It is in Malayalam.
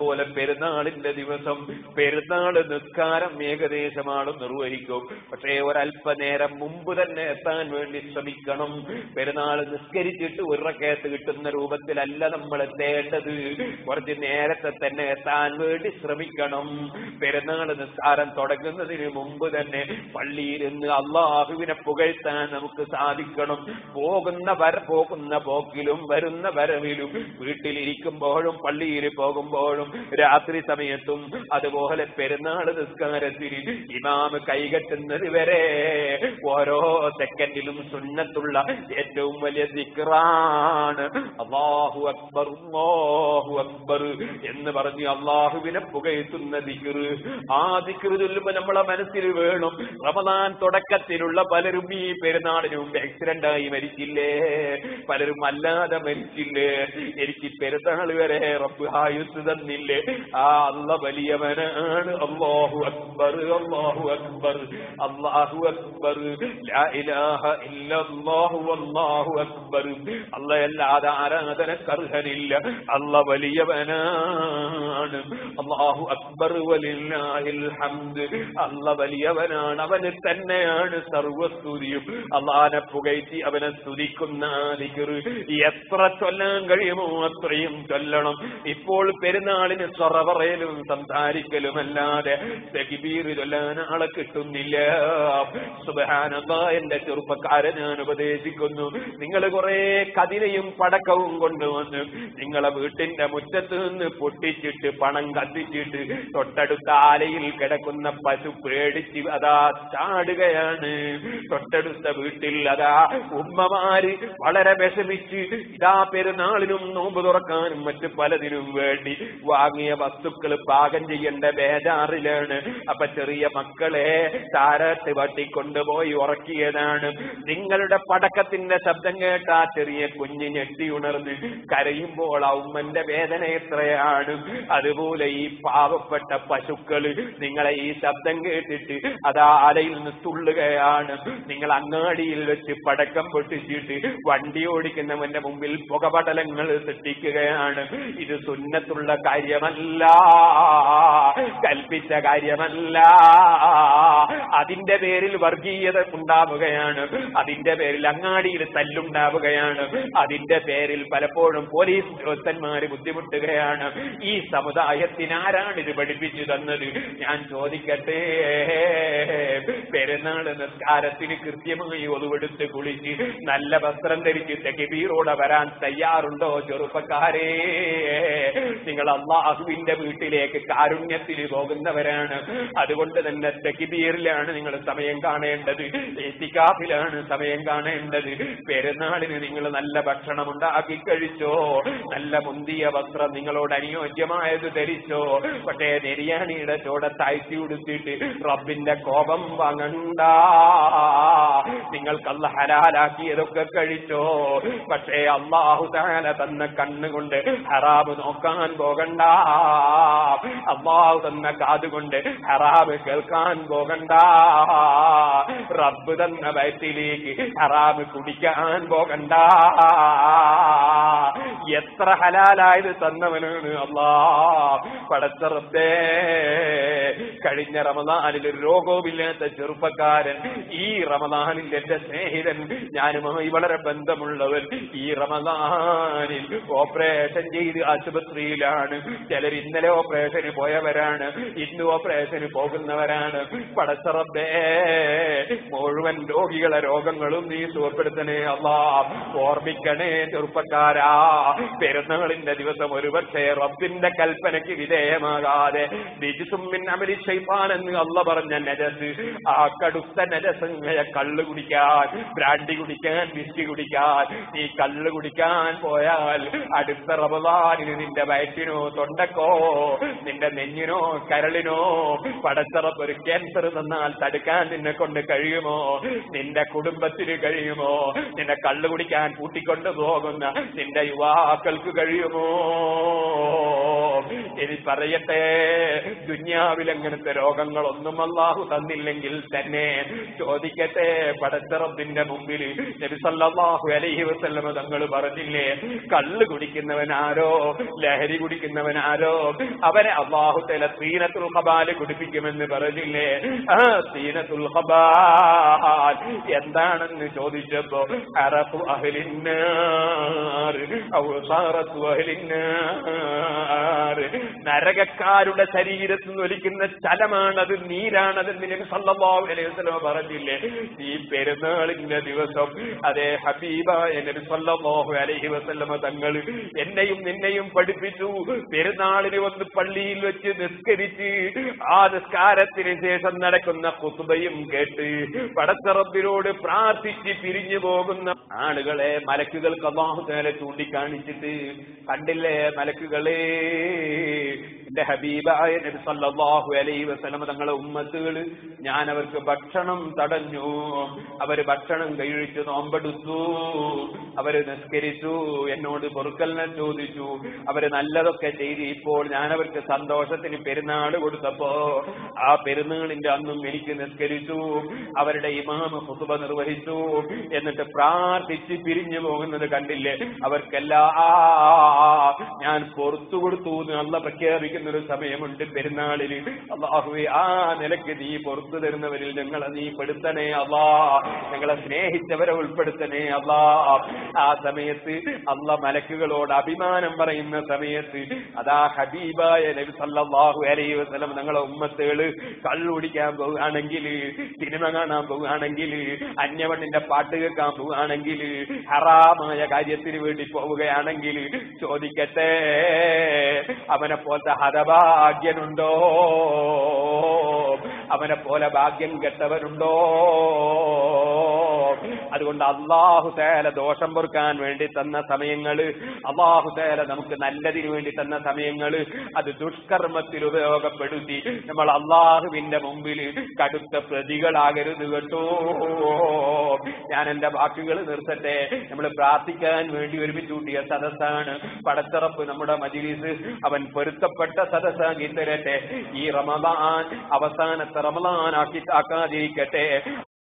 പോലെ പെരുന്നാളിന്റെ ദിവസം പെരുന്നാൾ നിസ്കാരം ഏകദേശമാണ് നിർവഹിക്കും. പക്ഷേ ഒരല്പനേരം മുമ്പ് തന്നെ എത്താൻ വേണ്ടി ശ്രമിക്കണം. പെരുന്നാൾ നിസ്കരിച്ചിട്ട് ഉറക്കേത്ത് കിട്ടുന്ന രൂപത്തിലല്ല നമ്മൾ എത്തേണ്ടത്. കുറച്ച് നേരത്തെ തന്നെ എത്താൻ വേണ്ടി ശ്രമിക്കണം. പെരുന്നാൾ നിസ്കാരം തുടങ്ങുന്നതിന് മുമ്പ് തന്നെ പള്ളിയിരുന്ന് അള്ളാഹുവിനെ പുകഴ്ത്താൻ നമുക്ക് സാധിക്കണം. പോകുന്ന വര പോകുന്ന പോക്കിലും വരുന്ന വരവിലും വീട്ടിലിരിക്കുമ്പോഴും പള്ളിയിൽ പോകുമ്പോഴും രാത്രി സമയത്തും അതുപോലെ പെരുന്നാൾ നിസ്കാരത്തിൽ ഇമാമ് കൈകെട്ടുന്നത് വരെ ഓരോ സെക്കൻഡിലും സുന്നത്തുള്ള ഏറ്റവും വലിയ ദിക്റാണ്. അള്ളാഹു അക്ബർ അള്ളാഹു അക്ബർ എന്ന് പറഞ്ഞ് അള്ളാഹുവിനെ പുകയത്തുന്ന ദിക്ർ ആ ദിക്ർ ചൊല്ലുമ്പോ നമ്മളെ മനസ്സിൽ വേണം റമദാൻ തുടക്കത്തിലുള്ള പലരും ഈ പെരുന്നാളിന് മുമ്പ് ആക്സിഡന്റ് ആയി മരിച്ചില്ലേ? പലരും അല്ലാതെ മരിച്ചില്ലേ? എനിക്ക് പെരുന്നാൾ വരെ റബ്ബ് ആയുസ് തന്നില്ലേ ആ അല്ല വലിയവനാണ്. അള്ളാഹു അക്ബർ അള്ളാഹു അക്ബർ അള്ളാഹു അക്ബർ. അള്ളാഹു അക്ബർ. അല്ലയല്ലാതെ ആരാധനക്ക് അർഹനില്ല. അല്ല വലിയവനാണ്. അള്ളാഹു അക്ബർ ഹംദ്. അല്ല വലിയവനാണ്. അവന് തന്നെയാണ് സർവസ്തുതിയും. അള്ളാനെ പുകഴ്ത്തി അവനെ സ്തുതിക്കുന്ന എത്ര ചൊല്ലാൻ കഴിയുമോ അത്രയും ചൊല്ലണം. ഇപ്പോൾ പെരുന്നാളിന് സൊറ പറയലും സംസാരിക്കലുമല്ലാതെ അല്ലാതെ ആളെ കിട്ടുന്നില്ല. എന്റെ ചെറുപ്പക്കാരെ ഞാൻ ഉപദേശിക്കുന്നു. നിങ്ങൾ കുറെ കതിരയും പടക്കവും കൊണ്ടുവന്ന് നിങ്ങളെ വീട്ടിന്റെ മുറ്റത്ത് നിന്ന് പൊട്ടിച്ചിട്ട് പണം കത്തിച്ചിട്ട് തൊട്ടടുത്ത ആലയിൽ കിടക്കുന്ന പശു പേടിച്ച് അതാ ചാടുകയാണ്. തൊട്ടടുത്ത വീട്ടിൽ അതാ ഉമ്മമാര് വളരെ വിഷമിച്ച് ഇതാ പെരുന്നാളിനും നോമ്പ് തുറക്കാനും മറ്റു പലതിനും വേണ്ടി വാങ്ങിയ വസ്തുക്കൾ പാകം ചെയ്യേണ്ട ബേജാറിലാണ്. അപ്പൊ ചെറിയ മക്കളെ താരത്ത് വട്ടിക്കൊണ്ടുപോയി ഉറക്കിയതാണ്. നിങ്ങളുടെ പടക്കത്തിന്റെ ശബ്ദം കേട്ട ആ ചെറിയ കുഞ്ഞ് ഞെട്ടി ഉണർന്ന് കരയുമ്പോൾ ആ ഉമ്മന്റെ വേദന എത്രയാണ്? അതുപോലെ ഈ പാവപ്പെട്ട പശുക്കൾ നിങ്ങളെ ഈ ശബ്ദം കേട്ടിട്ട് അതാ ആലയിൽ നിന്ന് തുള്ളുകയാണ്. നിങ്ങൾ അങ്ങാടിയിൽ വെച്ച് പടക്കം പൊട്ടിച്ചിട്ട് വണ്ടി ഓടിക്കുന്നവന്റെ മുമ്പിൽ പുകപടലങ്ങൾ സൃഷ്ടിക്കുകയാണ്. ഇത് സുന്നത്തുള്ള കാര്യമല്ല. കൽപ്പിച്ച കാര്യമല്ല. അതിന്റെ പേരിൽ വർഗീയത ഉണ്ടാവുകയാണ്. അതിന്റെ പേരിൽ അങ്ങാടിയിൽ തല്ലുണ്ടാവുകയാണ്. അതിന്റെ പേരിൽ പലപ്പോഴും പോലീസ് ഉദ്യോഗസ്ഥന്മാര് ബുദ്ധിമുട്ടുകയാണ്. ഈ സമുദായത്തിന് ആരാണ് ഇത് പഠിപ്പിച്ചു തന്നത്? ഞാൻ ചോദിക്കട്ടെ. പെരുന്നാൾ നിസ്കാരത്തിന് കൃത്യമായി ഒതുവെടുത്ത് കുളിച്ച് നല്ല വസ്ത്രം ധരിച്ച് തെക്കിബീറോടെ വരാൻ തയ്യാറുണ്ടോ ചെറുപ്പക്കാരേ? നിങ്ങൾ അള്ളാഹുവിന്റെ വീട്ടിലേക്ക് കാരുണ്യത്തിൽ പോകുന്നവരാണ്. അതുകൊണ്ട് തന്നെ തെക്കിബീറിലാണ് നിങ്ങൾ സമയം കാണേണ്ടത്. എത്തിക്കാഫിലാണ് സമയം കാണേണ്ടത്. പെരുന്നാളിന് നിങ്ങൾ നല്ല ഭക്ഷണം ഉണ്ടാക്കി കഴിച്ചോ? നല്ല മുന്തിയ വസ്ത്രം നിങ്ങളോട് അനുയോജ്യമായത് ധരിച്ചോ? പക്ഷേ നെരിയാണിയുടെ ചോട താഴ്ത്തി ഉടുത്തിട്ട് റബ്ബിന്റെ കോപം വാങ്ങണ്ട. നിങ്ങൾക്ക് അല്ല ഹലാലാക്കിയതൊക്കെ കഴിച്ചോ? പക്ഷേ അള്ളാഹു താല തന്ന കണ്ണുകൊണ്ട് ഹറാബ് നോക്കാൻ പോകണ്ട. അള്ളാഹു തന്ന കാതുകൊണ്ട് ഹറാബ് കേൾക്കാൻ പോകണ്ട. റബ്ബ് തന്ന വയറ്റിലേക്ക് ഹറാബ് കുടിക്കാൻ പോകണ്ട. എത്ര ഹലാലായത് തന്നവനാണ് അള്ളാ. പടച്ച റബ്ബേ കഴിഞ്ഞ റമദാനിൽ ഒരു രോഗവുമില്ലാത്ത ചെറുപ്പക്കാരൻ ഈ റമദാനിൽ എന്റെ സ്നേഹിതൻ ഞാനുമായി വളരെ ബന്ധമുള്ളവൻ ഈ റമദാനിൽ ഓപ്പറേഷൻ ചെയ്ത് ആശുപത്രിയിലാണ്. ചിലർ ഇന്നലെ ഓപ്പറേഷന് പോയവരാണ് ഇന്ന് ഓപ്പറേഷന് പോകുന്നവരാണ്. പടച്ചറബേ മുഴുവൻ രോഗികളെ രോഗങ്ങളും നീ സുഖപ്പെടുത്തണേ അള്ളാ. ഓർമ്മിക്കണേ ചെറുപ്പക്കാരാ. പെരുന്നാളിന്റെ ദിവസം ഒരു ഒരുപക്ഷെ റബ്ബിന്റെ കൽപ്പനയ്ക്ക് വിധേയമാകാതെ ബിജുസുമ്മിൻ അമലി ഷൈത്താൻ എന്ന് അല്ല പറഞ്ഞ നരസ് ആ കടുത്ത നരസങ്ങളെ കള്ള് കുടിക്കാൻ ബ്രാൻഡി കുടിക്കാൻ വിസ്കി കുടിക്കാൻ നീ കള്ള് കുടിക്കാൻ പോയാൽ അടുത്ത റബദാനിന് നിന്റെ വയറ്റിനോ തൊണ്ടക്കോ നിന്റെ നെഞ്ഞിനോ കരളിനോ പടച്ചറപ്പ് ഒരു ക്യാൻസർ തന്നാൽ തടുക്കാൻ നിന്നെ കൊണ്ട് കഴിയുമോ? നിന്റെ കുടുംബത്തിന് കഴിയുമോ? നിന്നെ കള്ളു കുടിക്കാൻ കൂട്ടിക്കൊണ്ടു പോകുന്ന നിന്റെ യുവാക്കൾക്ക് കഴിയുമോ? ഇനി പറയട്ടെ ദുന്യാവിൽ അങ്ങനത്തെ രോഗങ്ങളൊന്നും അള്ളാഹു തന്നില്ലെങ്കിൽ തന്നെ ചോദിക്കട്ടെ പടച്ചറബിന്റെ മുമ്പിൽ നബിസല്ലാഹു അലൈഹി വസല്ലമ തങ്ങൾ പറഞ്ഞില്ലേ കള്ള് കുടിക്കുന്നവനാരോ ലഹരി കുടിക്കുന്നവനാരോ അവരെ അള്ളാഹു തല സീനത്തുൽ ഹബാൽ കുടിപ്പിക്കുമെന്ന് പറഞ്ഞില്ലേ. ആ സീനത്തുൽ ഹബാൽ എന്താണെന്ന് ചോദിച്ചപ്പോ അറഫു അഹ്ലിന്നാർ ഔസാറത്തു അഹ്ലിന്നാർ നരകക്കാരുടെ ശരീരത്തിൽ നിന്ന് ഒലിക്കുന്ന ചലമാണത് അത് നബി സല്ലല്ലാഹു അലൈഹി വസല്ലം പറഞ്ഞില്ലേ? ഈ പെരുന്നാളിന്റെ ദിവസം അതേ ഹബീബ നബി സല്ലല്ലാഹു അലൈഹി വസല്ലമ തങ്ങൾ എന്നെയും നിന്നെയും പഠിപ്പിച്ചു. പെരുന്നാളിന് വന്ന് പള്ളിയിൽ വെച്ച് നിസ്കരിച്ച് ആ നിസ്കാരത്തിന് ശേഷം നടക്കുന്ന കുത്തുബയും കേട്ട് പടത്തറപ്പിനോട് പ്രാർത്ഥിച്ച് പിരിഞ്ഞു പോകുന്ന ആളുകളെ മലക്കുകൾക്ക് അള്ളാഹു ചൂണ്ടിക്കാണിച്ചിട്ട് കണ്ടില്ലേ മലക്കുകളെ? എന്റെ ഹബീബായ നബി സല്ലല്ലാഹു അലൈഹി വസല്ലം തങ്ങളെ ഉമ്മത്തുകൾ ഞാൻ അവർക്ക് ഭക്ഷണം തടഞ്ഞു. അവർ ഭക്ഷണം കഴിച്ചു നോമ്പെടുത്തു. അവർ നിസ്കരിച്ചു എന്നോട് പൊറുക്കലിനെ ചോദിച്ചു. അവർ നല്ലതൊക്കെ ചെയ്ത്. ഇപ്പോൾ ഞാൻ അവർക്ക് സന്തോഷത്തിന് പെരുന്നാൾ കൊടുത്തപ്പോ ആ പെരുന്നാളിന്റെ അന്നും എനിക്ക് നിസ്കരിച്ചു. അവരുടെ ഇമാമ കുതുബ നിർവഹിച്ചു. എന്നിട്ട് പ്രാർത്ഥിച്ച് പിരിഞ്ഞു പോകുന്നത് കണ്ടില്ലേ? അവർക്കെല്ലാം ഞാൻ പുറത്തു കൊടുത്തു നല്ല പ്രഖ്യാപിക്കുന്ന ഒരു സമയമുണ്ട്. പെരുന്നാളിൽ അള്ളാഹുവെ ആ നിലയ്ക്ക് നീ പുറത്തു തരുന്നവരിൽ ഞങ്ങളെ നീ പെടുത്തണേ അള്ളാ. ഞങ്ങളെ സ്നേഹിച്ചവരെ ഉൾപ്പെടുത്തണേ അള്ളാ. ആ സമയത്ത് അല്ല മലക്കുകളോട് അഭിമാനം പറയുന്ന സമയത്ത് അതാ ഹബീബായ നബി സല്ലാഹു അലൈഹി വസ്ലം ഞങ്ങളെ ഉമ്മത്തുകൾ കള്ളുടിക്കാൻ പോവുകയാണെങ്കിൽ സിനിമ കാണാൻ പോവുകയാണെങ്കിൽ അന്യവണ്ണിന്റെ പാട്ട് കേൾക്കാൻ പോവുകയാണെങ്കിൽ ഹറാമായ കാര്യത്തിന് വേണ്ടി പോവുകയാണെങ്കിൽ ചോദിക്കട്ടെ. അവനെ പോലത്തെ ഹതഭാഗ്യനുണ്ടോ? അവനെ പോലെ ഭാഗ്യം കെട്ടവനുണ്ടോ? അതുകൊണ്ട് അള്ളാഹു തേല ദോഷം പൊറുക്കാൻ വേണ്ടി തന്ന സമയങ്ങൾ അള്ളാഹു തേല നമുക്ക് നല്ലതിന് വേണ്ടി തന്ന സമയങ്ങൾ അത് ദുഷ്കർമ്മത്തിൽ ഉപയോഗപ്പെടുത്തി നമ്മൾ അള്ളാഹുവിന്റെ മുമ്പിൽ കടുത്ത പ്രതികളാകരുത് കേട്ടോ. ഞാൻ എന്റെ വാക്കുകൾ നിർത്തട്ടെ. നമ്മൾ പ്രാർത്ഥിക്കാൻ വേണ്ടി ഒരുമിച്ച് കൂട്ടിയ സദസ്സാണ്. പടത്തിറപ്പ് നമ്മുടെ മജിലിസ്. അവൻ പൊരുത്തപ്പെട്ട സദസ്സാക്കി തരട്ടെ. ഈ റമദാൻ അവസാനത്തെ റമദാൻ ആക്കി ആക്കാതിരിക്കട്ടെ.